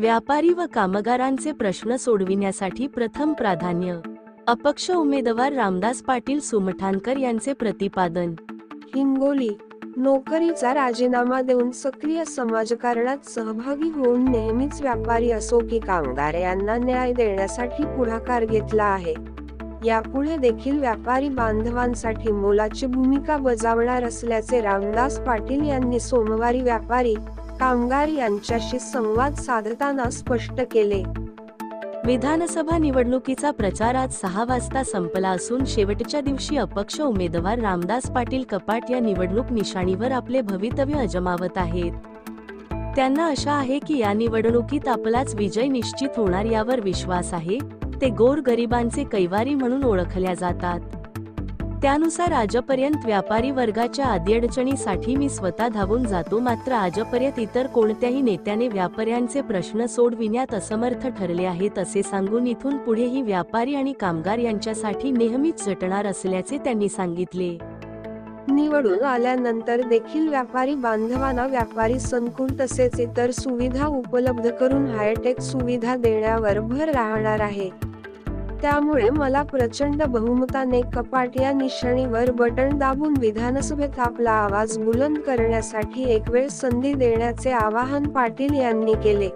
व्यापारी व कामगारांचे प्रश्न सोडविण्यासाठी प्रथम प्राधान्य. अपक्ष उमेदवार रामदास पाटील सुमठाणकर यांचे प्रतिपादन. हिंगोली. नोकरीचा राजीनामा देऊन सक्रिय समाजकारणात सहभागी होऊन नेहमीच व्यापारी असो की कामगार यांना न्याय देण्यासाठी पुढाकार घेतला आहे. यापुढे देखील व्यापारी बांधवांसाठी मोलाची भूमिका बजावणार असल्याचे रामदास पाटील यांनी सोमवारी व्यापारी कामगार यांच्याशी संवाद साधताना स्पष्ट केले. विधानसभा निवडणुकीचा प्रचार आज सहा वाजता संपला असून शेवटच्या दिवशी अपक्ष उमेदवार रामदास पाटील कपाट या निवडणूक निशाणीवर आपले भवितव्य अजमावत आहेत. त्यांना आशा आहे की या निवडणुकीत आपलाच विजय निश्चित होणार यावर विश्वास आहे ते गोर गरिबांचे कैवारी म्हणून ओळखल्या जातात. त्यानुसार आजपर्यंत व्यापारी वर्गाच्या अडीअडचणीसाठी मी स्वतः धावून जातो. मात्र आजपर्यंत इतर कोणत्याही नेत्याने व्यापाऱ्यांचे प्रश्न सोडविण्यात असमर्थ ठरले आहेत असे सांगून इथून पुढेही व्यापारी आणि कामगार यांच्यासाठी नेहमीच झटणार असल्याचे त्यांनी सांगितले. निवडून आल्यानंतर देखील व्यापारी बांधवांना व्यापारी संकुल तसेच इतर सुविधा उपलब्ध करून हायटेक सुविधा देण्यावर भर राहणार आहे. त्यामुळे मला प्रचंड बहुमताने कपाट या निशाणीवर बटण दाबून विधानसभेत आपला आवाज बुलंद करण्यासाठी एक वेळ संधी देण्याचे आवाहन पाटील यांनी केले.